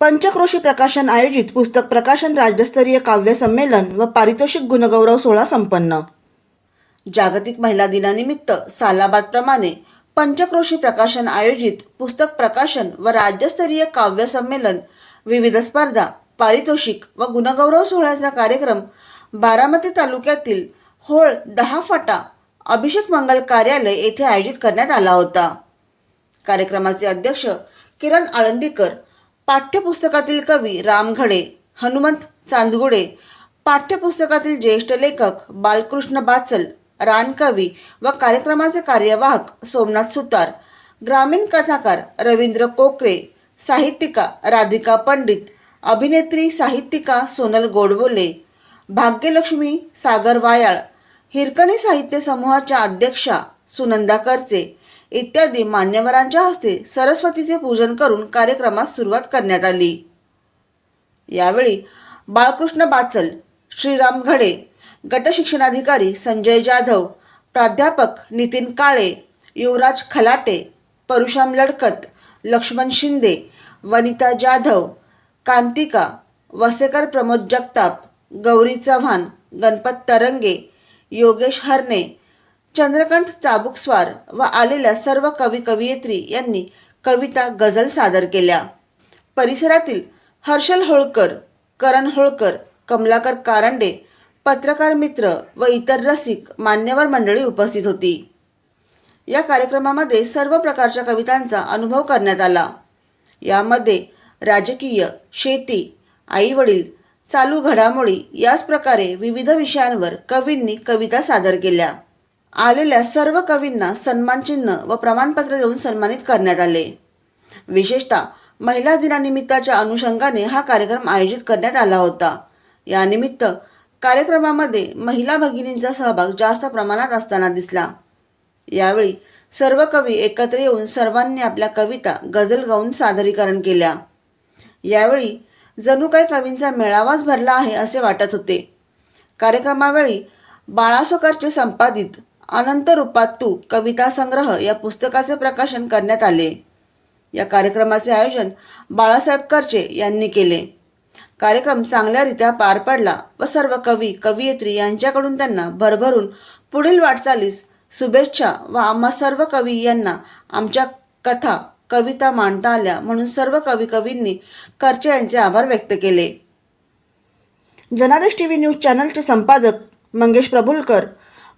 पंचक्रोशी प्रकाशन आयोजित पुस्तक प्रकाशन राज्यस्तरीय काव्य संमेलन व पारितोषिक गुणगौरव सोहळा संपन्न. जागतिक महिला दिनानिमित्त सालाबादप्रमाणे पंचक्रोशी प्रकाशन आयोजित पुस्तक प्रकाशन व राज्यस्तरीय काव्य संमेलन विविध स्पर्धा पारितोषिक व गुणगौरव सोहळ्याचा कार्यक्रम बारामती तालुक्यातील होळ दहा फाटा अभिषेक मंगल कार्यालय येथे आयोजित करण्यात आला होता. कार्यक्रमाचे अध्यक्ष किरण आळंदीकर पाठ्यपुस्तकातील कवी रामघडे हनुमंत चांदगुडे पाठ्यपुस्तकातील ज्येष्ठ लेखक बालकृष्ण बाचल रानकवी व कार्यक्रमाचे कार्यवाहक सोमनाथ सुतार ग्रामीण कथाकार रवींद्र कोकरे साहित्यिका राधिका पंडित अभिनेत्री साहित्यिका सोनल गोडबोले भाग्यलक्ष्मी सागर वायाळ हिरकणी साहित्य समूहाच्या अध्यक्षा सुनंदा करचे इत्यादी मान्यवरांच्या हस्ते सरस्वतीचे पूजन करून कार्यक्रमास सुरुवात करण्यात आली. यावेळी बाळकृष्ण बाचल श्रीराम घडे गटशिक्षणाधिकारी संजय जाधव प्राध्यापक नितीन काळे युवराज खलाटे परुशाम लडकत लक्ष्मण शिंदे वनिता जाधव कांतिका वसेकर प्रमोद जगताप गौरी चव्हाण गणपत तरंगे योगेश हरणे चंद्रकांत चाबुकस्वार व आलेल्या सर्व कवी कवयित्री यांनी कविता गझल सादर केल्या. परिसरातील हर्षल होळकर करण होळकर कमलाकर कारंडे पत्रकार मित्र व इतर रसिक मान्यवर मंडळी उपस्थित होती. या कार्यक्रमामध्ये सर्व प्रकारच्या कवितांचा अनुभव करण्यात आला. यामध्ये राजकीय शेती आईवडील चालू घडामोडी याच प्रकारे विविध विषयांवर कवींनी कविता सादर केल्या. आलेल्या सर्व कवींना सन्मानचिन्ह व प्रमाणपत्र देऊन सन्मानित करण्यात आले. विशेषतः महिला दिनानिमित्ताच्या अनुषंगाने हा कार्यक्रम आयोजित करण्यात आला होता. यानिमित्त कार्यक्रमामध्ये महिला भगिनींचा सहभाग जास्त प्रमाणात असताना दिसला. यावेळी सर्व कवी एकत्र येऊन सर्वांनी आपल्या कविता गझल गाऊन सादरीकरण केल्या. यावेळी जणू काही कवींचा मेळावाच भरला आहे असे वाटत होते. कार्यक्रमावेळी बाळासोकरचे संपादित अनंत रूपात तू कविता संग्रह या पुस्तकाचे प्रकाशन करण्यात आले. या कार्यक्रमाचे आयोजन बाळासाहेब करचे यांनी केले. कार्यक्रम चांगल्यारीत्या पार पडला व सर्व कवी कवयित्री यांच्याकडून त्यांना भरभरून पुढील वाटचालीस शुभेच्छा व आम्हा सर्व कवी यांना आमच्या कथा कविता मांडता आल्या म्हणून सर्व कवी कवींनी करचे यांचे आभार व्यक्त केले. जनादेश टी व्ही न्यूज चॅनलचे संपादक मंगेश प्रभुलकर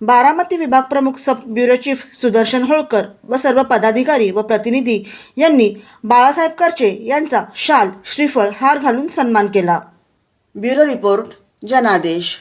बारामती विभाग प्रमुख sub bureau chief Sudarshan Holkar व सर्व पदाधिकारी व प्रतिनिधी यांनी बाळासाहेब करचे यांचा शाल श्रीफळ हार घालून सन्मान केला. ब्युरो रिपोर्ट जनादेश.